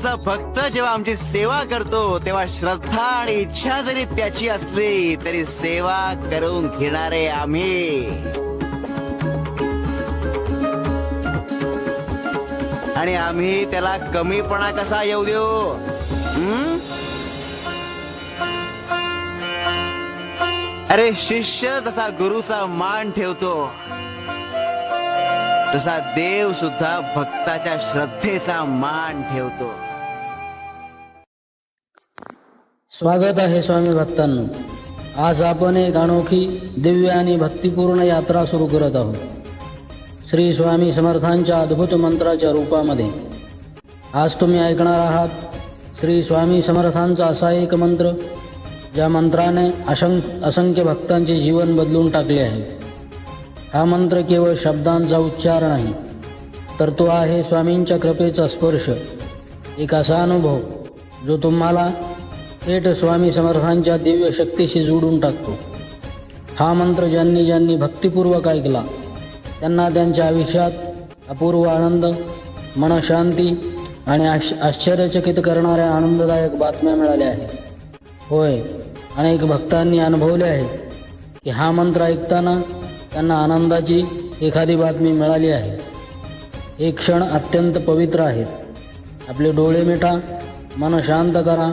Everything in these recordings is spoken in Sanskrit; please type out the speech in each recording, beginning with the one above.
समर्थांचा भक्त जेव्हा आमची सेवा करतो तेव्हा श्रद्धा आणि इच्छा जरी त्याची असली तरी सेवा करून घेणारे आम्ही. आणि आम्ही त्याला कमीपणा कसा येऊ देऊ? हम्म? अरे शिष्य जसा गुरुचा मान ठेवतो तसा देव सुद्धा भक्ताच्या श्रद्धेचा मान ठेवतो. स्वागत आहे स्वामी भक्तांनो. आज आपण एक अनोखी दिव्य आणि भक्तिपूर्ण यात्रा सुरू करत आहोत. श्री स्वामी समर्थांच्या अद्भुत मंत्राच्या रूपामध्ये. आज तुम्ही ऐकणार आहात श्री स्वामी समर्थांचा असा एक मंत्र ज्या मंत्राने असंख असंख्य भक्तांचे जीवन बदलून टाकले आहे. हा मंत्र केवळ शब्दांचा उच्चार नाही तर तो आहे स्वामींच्या कृपेचा स्पर्श. एक असा अनुभव जो तुम्हाला थेट स्वामी समर्थांच्या दिव्य शक्तीशी जोडून टाकतो. हा मंत्र ज्यांनी ज्यांनी भक्तिपूर्वक ऐकला त्यांना त्यांच्या आयुष्यात अपूर्व आनंद मनशांती आणि आश आश्चर्यचकित करणाऱ्या आनंददायक बातम्या मिळाल्या आहेत. होय अनेक भक्तांनी अनुभवले आहे की हा मंत्र ऐकताना त्यांना आनंदाची एखादी बातमी मिळाली आहे. हे क्षण अत्यंत पवित्र आहेत. आपले डोळे मिटा मन शांत करा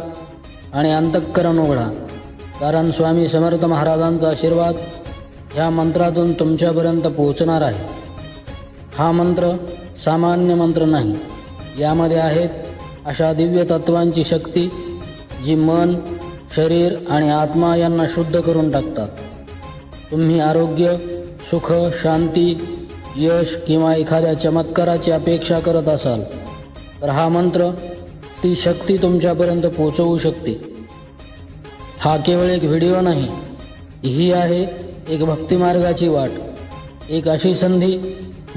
आणि अंतःकरण उघडा. कारण स्वामी समर्थ महाराजांचा आशीर्वाद ह्या मंत्रातून तुमच्यापर्यंत पोहोचणार आहे. हा मंत्र सामान्य मंत्र नाही. यामध्ये आहेत अशा दिव्य तत्वांची शक्ती जी मन शरीर आणि आत्मा यांना शुद्ध करून टाकतात. तुम्ही आरोग्य सुख शांती यश किंवा एखाद्या चमत्काराची अपेक्षा करत असाल तर हा मंत्र ती शक्ती तुमच्यापर्यंत पोहोचवू शकते. हा केवळ एक व्हिडिओ नाही ही आहे एक भक्तिमार्गाची वाट. एक अशी संधी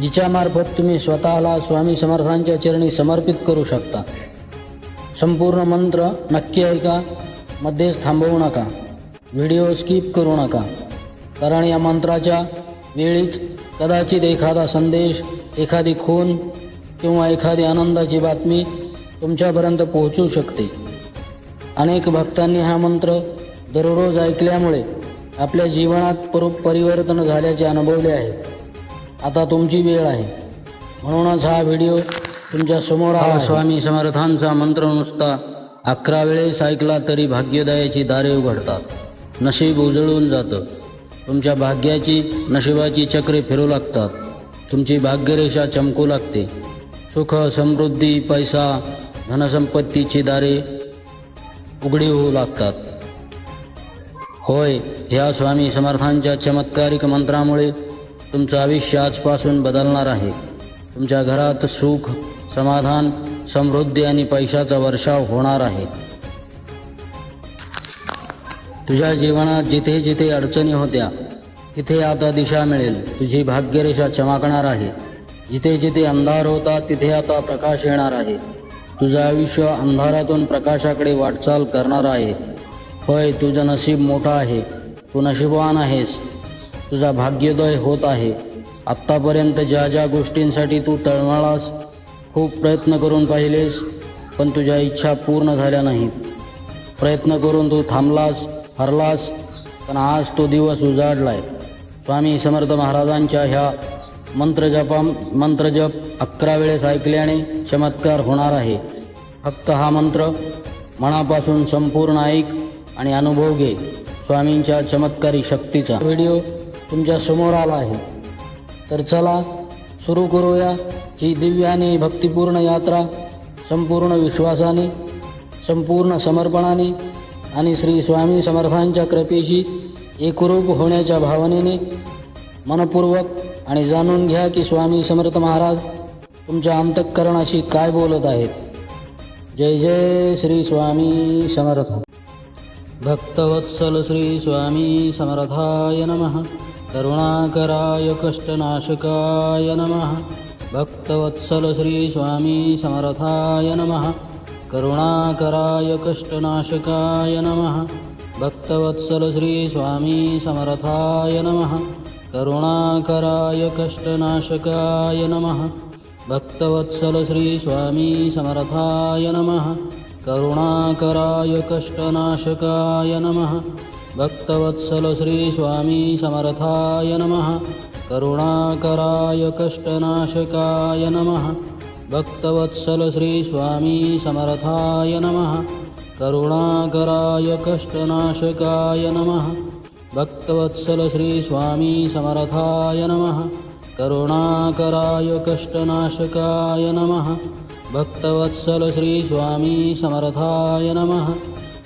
जिच्यामार्फत तुम्ही स्वतःला स्वामी समर्थांच्या चरणी समर्पित करू शकता. संपूर्ण मंत्र नक्की ऐका मध्येच थांबवू नका. व्हिडिओ स्किप करू नका कारण या मंत्राच्या वेळीच कदाचित एखादा संदेश एखादी खून किंवा एखादी आनंदाची बातमी तुमच्यापर्यंत पोहोचू शकते. अनेक भक्तांनी हा मंत्र दररोज ऐकल्यामुळे आपल्या जीवनात पर परिवर्तन झाल्याचे अनुभवले आहे. आता तुमची वेळ आहे. म्हणूनच हा व्हिडिओ तुमच्यासमोर आला स्वामी समर्थांचा मंत्र नुसता अकरा वेळेस ऐकला तरी भाग्योदयाची दारे उघडतात. नशीब उजळून जातं. तुमच्या भाग्याची नशिबाची चक्रे फिरू लागतात. तुमची भाग्यरेषा चमकू लागते. सुख समृद्धी पैसा धनसंपत्तीची दारे उघडी होऊ लागतात. होय ह्या स्वामी समर्थांच्या चमत्कारिक मंत्रामुळे तुमचं आयुष्य आजपासून बदलणार आहे. तुमच्या घरात सुख समाधान समृद्धी आणि पैशाचा वर्षाव होणार आहे. तुझ्या जीवनात जिथे जिथे अडचणी होत्या तिथे आता दिशा मिळेल. तुझी भाग्यरेषा चमकणार आहे. जिथे जिथे अंधार होता तिथे आता प्रकाश येणार आहे. तुझं आयुष्य अंधारातून प्रकाशाकडे वाटचाल करणार आहे. होय तुझं नशीब मोठं आहे. तू नशीबवान आहेस. तुझा भाग्योदय होत आहे. आत्तापर्यंत ज्या ज्या गोष्टींसाठी तू तळमळास खूप प्रयत्न करून पाहिलेस पण तुझ्या इच्छा पूर्ण झाल्या नाहीत. प्रयत्न करून तू थांबलास हरलास पण आज तो दिवस उजाडलाय. स्वामी समर्थ महाराजांच्या ह्या मंत्रजपा मंत्रजप अकरा वेळेस ऐकल्याने चमत्कार होणार आहे. फक्त हा मंत्र मनापासून संपूर्ण ऐक आणि अनुभव घे. स्वामींच्या चमत्कारी शक्तीचा व्हिडिओ तुमच्यासमोर आला आहे. तर चला सुरू करूया ही दिव्य आणि भक्तिपूर्ण यात्रा संपूर्ण विश्वासाने संपूर्ण समर्पणाने आणि श्री स्वामी समर्थांच्या कृपेशी एकरूप होण्याच्या भावनेने मनपूर्वक आणि जाणून घ्या की स्वामी समर्थ महाराज तुमच्या अंतःकरणाशी काय बोलत आहेत. जय जय श्री स्वामी समर्थ। भक्तवत्सल श्री स्वामी समर्थाय नमः। करुणाकराय कष्टनाशकाय नमः। भक्तवत्सल श्री स्वामी समर्थाय नमः। करुणाकराय कष्टनाशकाय नमः। भक्तवत्सल श्री स्वामी समर्थाय नमः। करुणाकराय कष्टनाशकाय नमः भक्तवत्सल श्री स्वामी समर्थाय नमः। करुणाकराय कष्टनाशकाय नमः। भक्तवत्सल श्री स्वामी समर्थाय नमः। करुणाकराय कष्टनाशकाय नमः। भक्तवत्सल श्री स्वामी समर्थाय नमः। करुणाकराय कष्टनाशकाय नमः। भक्तवत्सल श्री स्वामी समर्थाय नमः करुणाकराय कष्टनाशकाय नमः। भक्तवत्सल श्री स्वामी समर्थाय नमः।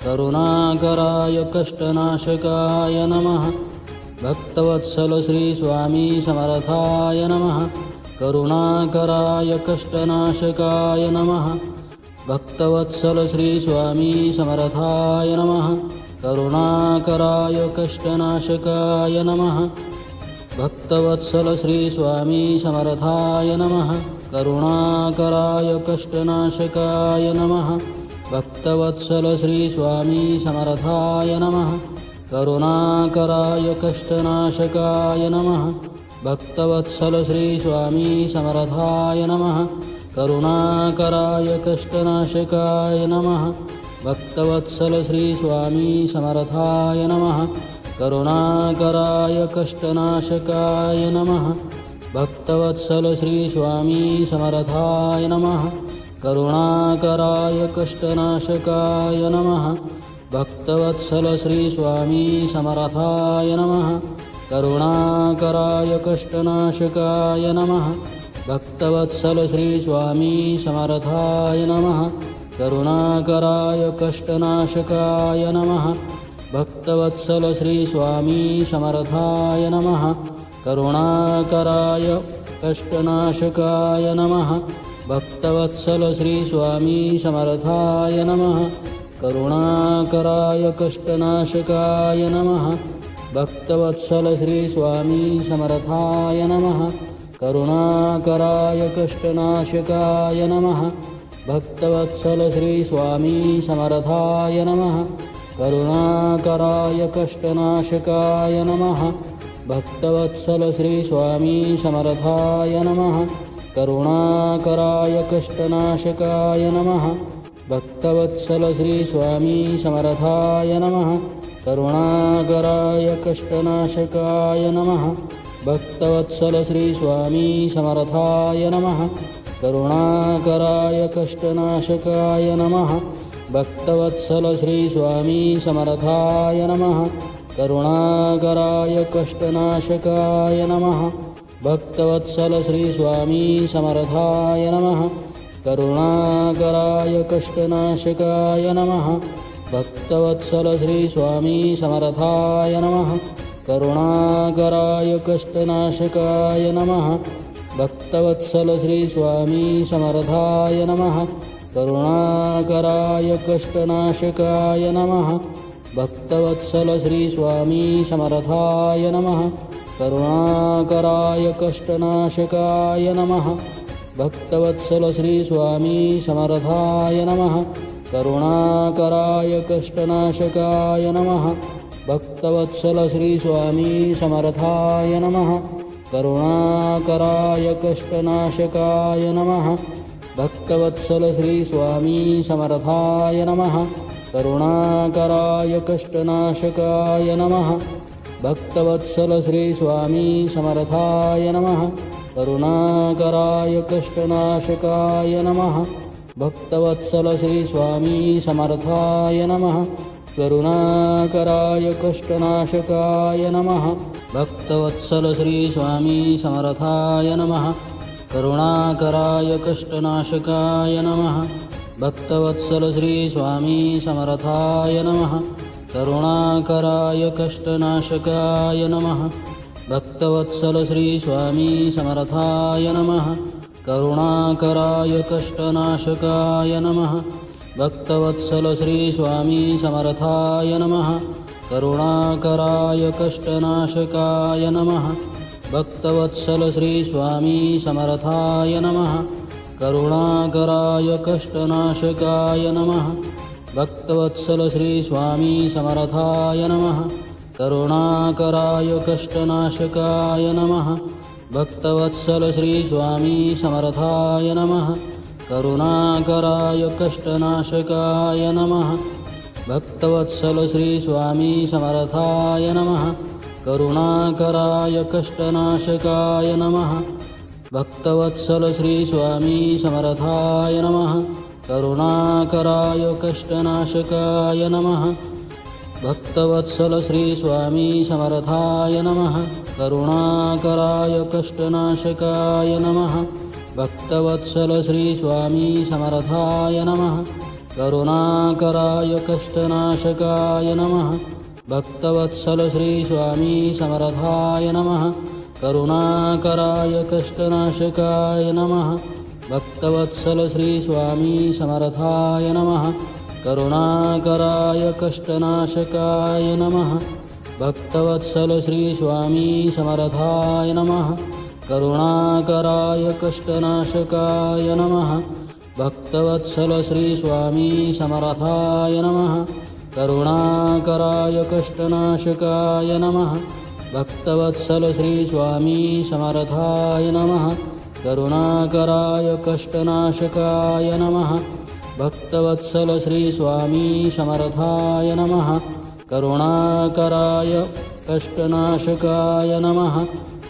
करुणाकराय कष्टनाशकाय नमः। भक्तवत्सल श्री स्वामी समर्थाय नमः। करुणाकराय कष्टनाशकाय नमः। भक्तवत्सल श्री स्वामी समर्थाय नमः। करुणाकराय कष्टनाशकाय नमः भक्तवत्सल श्री स्वामी समर्थाय नमः। करुणाकराय कष्टनाशकाय नमः। भक्तवत्सल श्री स्वामी समर्थाय नमः। करुणाकराय कष्टनाशकाय नमः। भक्तवत्सल श्री स्वामी समर्थाय नमः। करुणाकराय कष्टनाशकाय नमः। भक्तवत्सल श्री स्वामी समर्थाय नमः करुणाकराय कष्टनाशकाय नमः। भक्तवत्सल श्री स्वामी समर्थाय नमः। करुणाकराय कष्टनाशकाय नमः। भक्तवत्सल श्री स्वामी समर्थाय नमः। करुणाकराय कष्टनाशकाय नमः। भक्तवत्सल श्री स्वामी समर्थाय नमः। करुणाकराय कष्टनाशकाय नमः भक्तवत्सल श्री स्वामी समर्थाय नमः। करुणाकराय कष्टनाशकाय नमः। भक्तवत्सल श्री स्वामी समर्थाय नमः। करुणाकराय कष्टनाशकाय नमः। भक्तवत्सल श्री स्वामी समर्थाय नमः। करुणाकराय कष्टनाशकाय नमः। भक्तवत्सल श्री स्वामी समर्थाय नमः करुणाकराय कष्टनाशकाय नमः। भक्तवत्सल श्री स्वामी समर्थाय नमः। करुणाकराय कष्टनाशकाय नमः। भक्तवत्सल श्री स्वामी समर्थाय नमः। करुणाकराय कष्टनाशकाय नमः। भक्तवत्सल श्री स्वामी समर्थाय नमः। करुणाकराय कष्टनाशकाय नमः भक्तवत्सल श्री स्वामी समर्थाय नमः। करुणाकराय कष्टनाशकाय नमः। भक्तवत्सल श्री स्वामी समर्थाय नमः। करुणाकराय कष्टनाशकाय नमः। भक्तवत्सल श्री स्वामी समर्थाय नमः। करुणाकराय कष्टनाशकाय नमः। भक्तवत्सल श्री स्वामी समर्थाय नमः करुणाकराय कष्टनाशकाय नमः। भक्तवत्सल श्री स्वामी समर्थाय नमः। करुणाकराय कष्टनाशकाय नमः। भक्तवत्सल श्री स्वामी समर्थाय नमः। करुणाकराय कष्टनाशकाय नमः। भक्तवत्सल समर्थाय नमः। करुणाकराय कष्टनाशकाय नमः भक्तवत्सल श्री स्वामी समर्थाय नमः। करुणाकराय कष्टनाशकाय नमः। भक्तवत्सल श्री स्वामी समर्थाय नमः। करुणाकराय कष्टनाशकाय नमः। भक्तवत्सल श्री स्वामी समर्थाय नमः। करुणाकराय कष्टनाशकाय नमः। भक्तवत्सल श्री स्वामी समर्थाय नमः करुणाकराय कष्टनाशकाय नमः। भक्तवत्सल श्री स्वामी समर्थाय नमः। करुणाकराय कष्टनाशकाय नमः। भक्तवत्सल श्री स्वामी समर्थाय नमः। करुणाकराय कष्टनाशकाय नमः। भक्तवत्सल श्री स्वामी समर्थाय नमः। करुणाकराय कष्टनाशकाय नमः भक्तवत्सल श्री स्वामी समर्थाय नमः। करुणाकराय कष्टनाशकाय नमः। भक्तवत्सल श्री स्वामी समर्थाय नमः। करुणाकराय कष्टनाशकाय नमः। भक्तवत्सल श्री स्वामी समर्थाय नमः। करुणाकराय कष्टनाशकाय नमः। भक्तवत्सल श्री स्वामी समर्थाय नमः करुणाकराय कष्टनाशकाय नमः। भक्तवत्सल श्री स्वामी समर्थाय नमः। करुणाकराय कष्टनाशकाय नमः। भक्तवत्सल श्री स्वामी समर्थाय नमः। करुणाकराय कष्टनाशकाय नमः। भक्तवत्सल श्री स्वामी समर्थाय नमः। करुणाकराय कष्टनाशकाय नमः भक्तवत्सल श्री स्वामी समर्थाय नमः। करुणाकराय कष्टनाशकाय नमः। भक्तवत्सल श्री स्वामी समर्थाय नमः। करुणाकराय कष्टनाशकाय नमः। भक्तवत्सल श्री स्वामी समर्थाय नमः। करुणाकराय कष्टनाशकाय नमः। भक्तवत्सल श्री स्वामी समर्थाय नमः करुणाकराय कष्टनाशकाय नमः। भक्तवत्सल श्री स्वामी समर्थाय नमः। करुणाकराय कष्टनाशकाय नमः। भक्तवत्सल श्री स्वामी समर्थाय नमः। करुणाकराय कष्टनाशकाय नमः।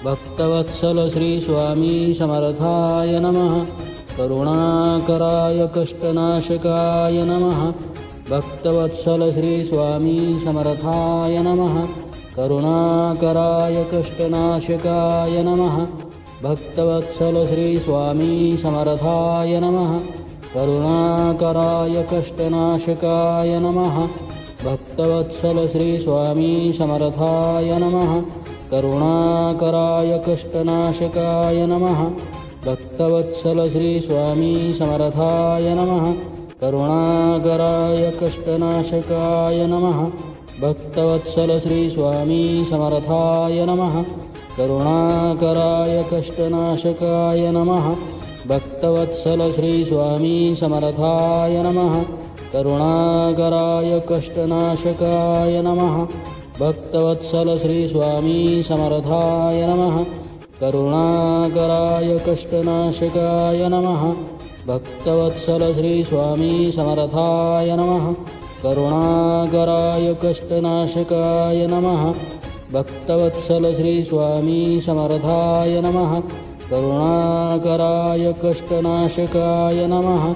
भक्तवत्सल श्री स्वामी समर्थाय नमः। करुणाकराय कष्टनाशकाय नमः भक्तवत्सल श्री स्वामी समर्थाय नमः। करुणाकराय कष्टनाशकाय नमः। भक्तवत्सल श्री स्वामी समर्थाय नमः। करुणाकराय कष्टनाशकाय नमः। भक्तवत्सल श्री स्वामी समर्थाय नमः। करुणाकराय कष्टनाशकाय नमः। भक्तवत्सल श्री स्वामी समर्थाय नमः करुणाकराय कष्टनाशकाय नमः। भक्तवत्सल श्री स्वामी समर्थाय नमः। करुणाकराय कष्टनाशकाय नमः। भक्तवत्सल श्री स्वामी समर्थाय नमः। करुणाकराय कष्टनाशकाय नमः। भक्तवत्सल श्री स्वामी समर्थाय नमः। करुणाकराय कष्टनाशकाय नमः भक्तवत्सल श्री स्वामी समर्थाय नमः। करुणाकराय कष्टनाशकाय नमः। भक्तवत्सल श्री स्वामी समर्थाय नमः। करुणाकराय कष्टनाशकाय नमः।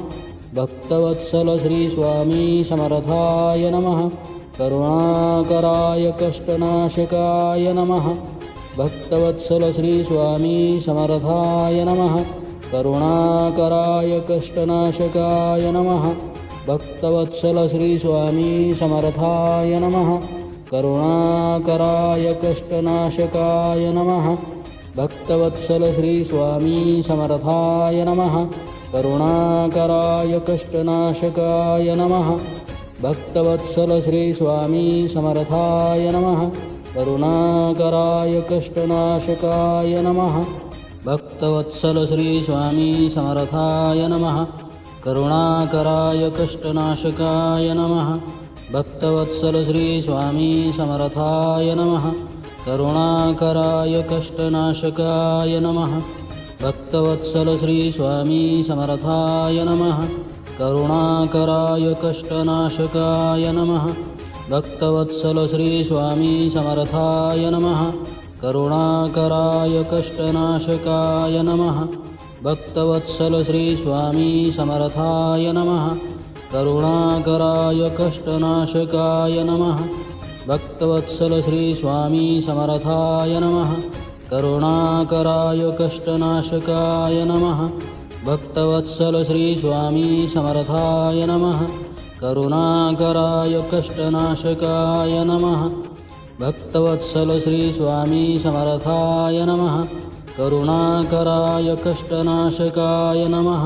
भक्तवत्सल श्री स्वामी समर्थाय नमः। करुणाकराय कष्टनाशकाय नमः। भक्तवत्सल श्री स्वामी समर्थाय नमः करुणाकराय कष्टनाशकाय नमः। भक्तवत्सल श्री स्वामी समर्थाय नमः। करुणाकराय कष्टनाशकाय नमः। भक्तवत्सल श्री स्वामी समर्थाय नमः। करुणाकराय कष्टनाशकाय नमः। भक्तवत्सल श्री स्वामी समर्थाय नमः। करुणाकराय कष्टनाशकाय नमः भक्तवत्सल श्री स्वामी समर्थाय नमः। करुणाकराय कष्टनाशकाय नमः। भक्तवत्सल श्री स्वामी समर्थाय नमः। करुणाकराय कष्टनाशकाय नमः। भक्तवत्सल श्री स्वामी समर्थाय नमः। करुणाकराय कष्टनाशकाय नमः। भक्तवत्सल श्री स्वामी समर्थाय नमः करुणाकराय कष्टनाशकाय नमः। भक्तवत्सल श्री स्वामी समर्थाय नमः। करुणाकराय कष्टनाशकाय नमः। भक्तवत्सल श्री स्वामी समर्थाय नमः। करुणाकराय कष्टनाशकाय नमः। भक्तवत्सल श्री स्वामी समर्थाय नमः। करुणाकराय कष्टनाशकाय नमः भक्तवत्सल श्री स्वामी समर्थाय नमः। करुणाकराय कष्टनाशकाय नमः।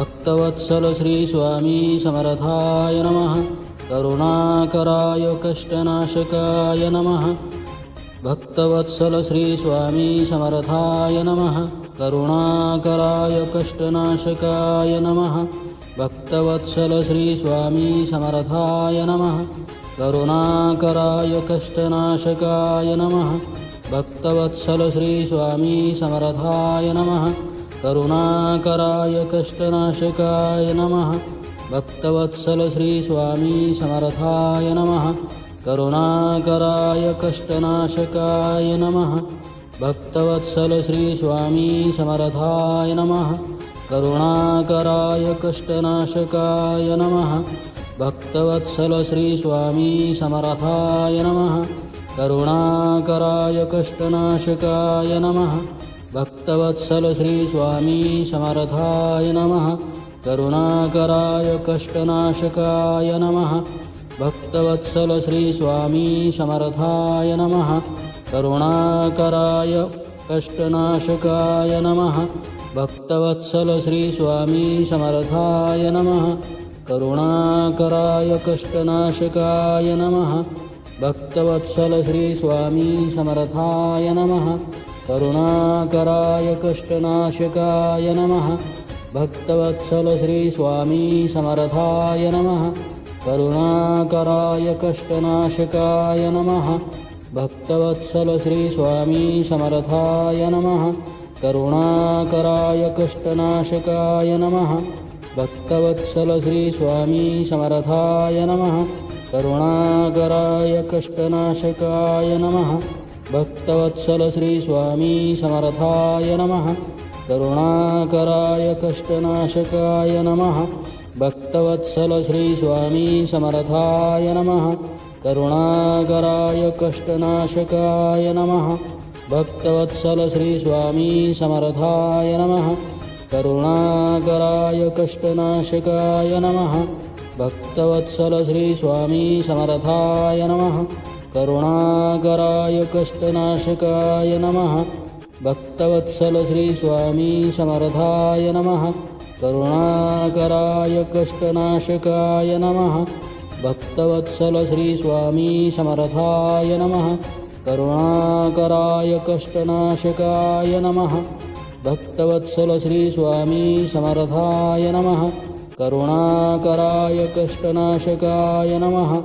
भक्तवत्सल श्री स्वामी समर्थाय नमः। करुणाकराय कष्टनाशकाय नमः। भक्तवत्सल श्री स्वामी समर्थाय नमः। करुणाकराय कष्टनाशकाय नमः। भक्तवत्सल श्री स्वामी समर्थाय नमः करुणाकराय कष्टनाशकाय नमः। भक्तवत्सल श्री स्वामी समर्थाय नमः। करुणाकराय कष्टनाशकाय नमः। भक्तवत्सल श्री स्वामी समर्थाय नमः। करुणाकराय कष्टनाशकाय नमः। भक्तवत्सल श्री स्वामी समर्थाय नमः। करुणाकराय कष्टनाशकाय नमः भक्तवत्सल श्री स्वामी समर्थाय नमः। करुणाकराय कष्टनाशकाय नमः। भक्तवत्सल श्री स्वामी समर्थाय नमः। करुणाकराय कष्टनाशकाय नमः। भक्तवत्सल श्री स्वामी समर्थाय नमः। करुणाकराय कष्टनाशकाय नमः। भक्तवत्सल श्री स्वामी समर्थाय नमः करुणाकराय कष्टनाशकाय नमः। भक्तवत्सल श्री स्वामी समर्थाय नमः। करुणाकराय कष्टनाशकाय नमः। भक्तवत्सल श्री स्वामी समर्थाय नमः। करुणाकराय कष्टनाशकाय नमः। भक्तवत्सल श्री स्वामी समर्थाय नमः। करुणाकराय कष्टनाशकाय नमः भक्तवत्सल श्री स्वामी समर्थाय नमः। करुणाकराय कष्टनाशकाय नमः। भक्तवत्सल श्री स्वामी समर्थाय नमः। करुणाकराय कष्टनाशकाय नमः। भक्तवत्सल श्री स्वामी समर्थाय नमः। करुणाकराय कष्टनाशकाय नमः। भक्तवत्सल श्री स्वामी समर्थाय नमः करुणाकराय कष्टनाशकाय नमः। भक्तवत्सल श्री स्वामी समर्थाय नमः। करुणाकराय कष्टनाशकाय नमः। भक्तवत्सल श्री स्वामी समर्थाय नमः। करुणाकराय कष्टनाशकाय नमः। भक्तवत्सल श्री स्वामी समर्थाय नमः। करुणाकराय कष्टनाशकाय नमः भक्तवत्सल श्री स्वामी समर्थाय नमः। करुणाकराय कष्टनाशकाय नमः।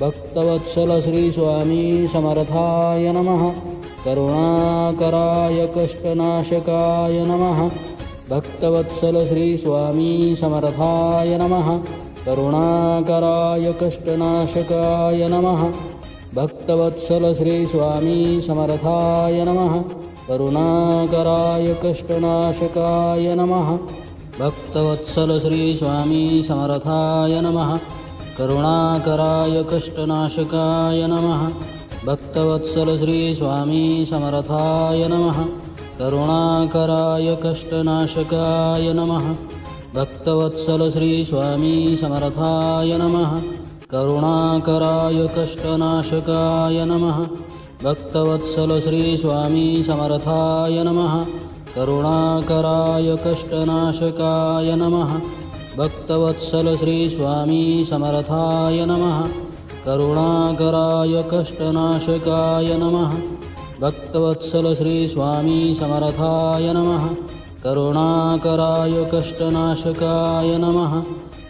भक्तवत्सल श्री स्वामी समर्थाय नमः। करुणाकराय कष्टनाशकाय नमः। भक्तवत्सल श्री स्वामी समर्थाय नमः। करुणाकराय कष्टनाशकाय नमः। भक्तवत्सल श्री स्वामी समर्थाय नमः करुणाकराय कष्टनाशकाय नमः। भक्तवत्सल श्री स्वामी समर्थाय नमः। करुणाकराय कष्टनाशकाय नमः। भक्तवत्सल श्री स्वामी समर्थाय नमः। करुणाकराय कष्टनाशकाय नमः। भक्तवत्सल श्री स्वामी समर्थाय नमः। करुणाकराय कष्टनाशकाय नमः भक्तवत्सल श्री स्वामी समर्थाय नमः। करुणाकराय कष्टनाशकाय नमः। भक्तवत्सल श्री स्वामी समर्थाय नमः। करुणाकराय कष्टनाशकाय नमः। भक्तवत्सल श्री स्वामी समर्थाय नमः। करुणाकराय कष्टनाशकाय नमः।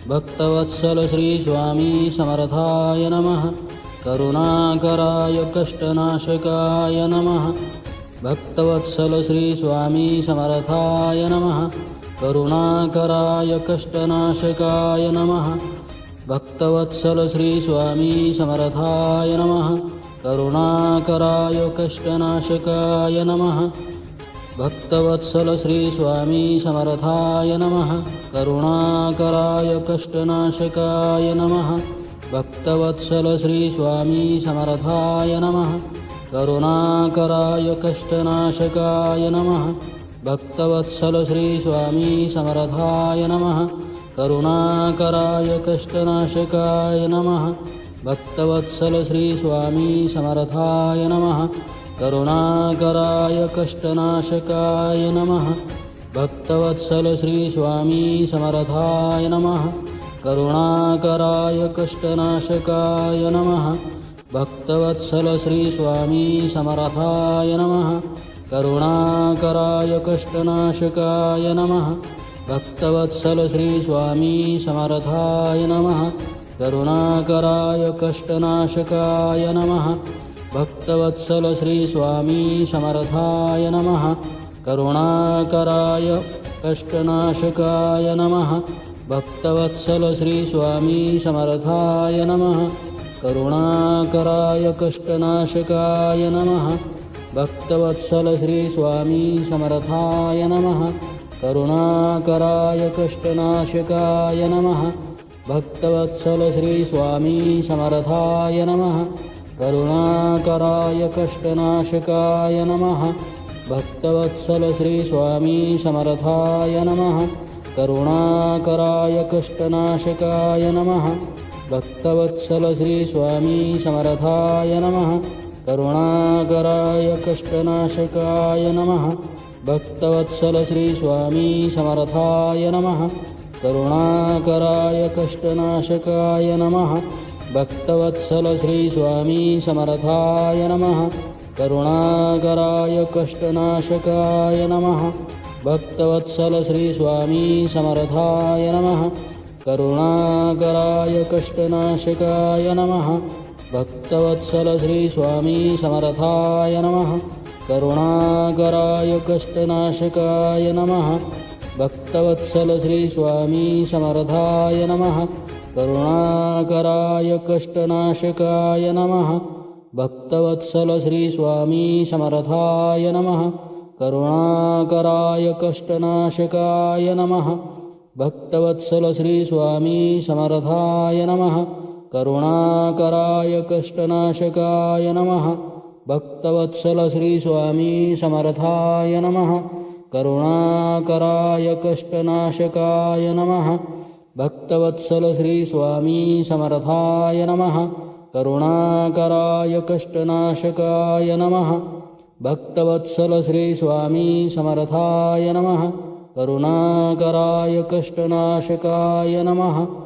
भक्तवत्सल श्री स्वामी समर्थाय नमः करुणाकराय कष्टनाशकाय नमः। भक्तवत्सल श्री स्वामी समर्थाय नमः। करुणाकराय कष्टनाशकाय नमः। भक्तवत्सल श्री स्वामी समर्थाय नमः। करुणाकराय कष्टनाशकाय नमः। भक्तवत्सल श्री स्वामी समर्थाय नमः। करुणाकराय कष्टनाशकाय नमः भक्तवत्सल श्री स्वामी समर्थाय नमः। करुणाकराय कष्टनाशकाय नमः। भक्तवत्सल श्री स्वामी समर्थाय नमः। करुणाकराय कष्टनाशकाय नमः। भक्तवत्सल श्री स्वामी समर्थाय नमः। करुणाकराय कष्टनाशकाय नमः। भक्तवत्सल श्री स्वामी समर्थाय नमः करुणाकराय कष्टनाशकाय नमः। भक्तवत्सल श्री स्वामी समर्थाय नमः। करुणाकराय कष्टनाशकाय नमः। भक्तवत्सल श्री स्वामी समर्थाय नमः। करुणाकराय कष्टनाशकाय नमः। भक्तवत्सल श्री स्वामी समर्थाय नमः। करुणाकराय कष्टनाशकाय नमः भक्तवत्सल श्री स्वामी समर्थाय नमः। करुणाकराय कष्टनाशकाय नमः। भक्तवत्सल श्री स्वामी समर्थाय नमः। करुणाकराय कष्टनाशकाय नमः। भक्तवत्सल श्री स्वामी समर्थाय नमः। करुणाकराय कष्टनाशकाय नमः। भक्तवत्सल श्री स्वामी समर्थाय नमः करुणाकराय कष्टनाशकाय नमः। भक्तवत्सल श्री स्वामी समर्थाय नमः। करुणाकराय कष्टनाशकाय नमः। भक्तवत्सल श्री स्वामी समर्थाय नमः। करुणाकराय कष्टनाशकाय नमः। भक्तवत्सल श्री स्वामी समर्थाय नमः। करुणाकराय कष्टनाशकाय नमः भक्तवत्सल श्री स्वामी समर्थाय नमः। करुणाकराय कष्टनाशकाय नमः। भक्तवत्सल श्री स्वामी समर्थाय नमः। करुणाकराय कष्टनाशकाय नमः। भक्तवत्सल श्री स्वामी समर्थाय नमः। करुणाकराय कष्टनाशकाय नमः। भक्तवत्सल श्री स्वामी समर्थाय नमः करुणाकराय कष्टनाशकाय नमः। भक्तवत्सल श्री स्वामी समर्थाय नमः। करुणाकराय कष्टनाशकाय नमः। भक्तवत्सल श्री स्वामी समर्थाय नमः। करुणाकराय कष्टनाशकाय नमः। भक्तवत्सल श्री स्वामी समर्थाय नमः। करुणाकराय कष्टनाशकाय नमः। भक्तवत्सल श्री स्वामी समर्थाय नमः। करुणाकराय कष्टनाशकाय नमः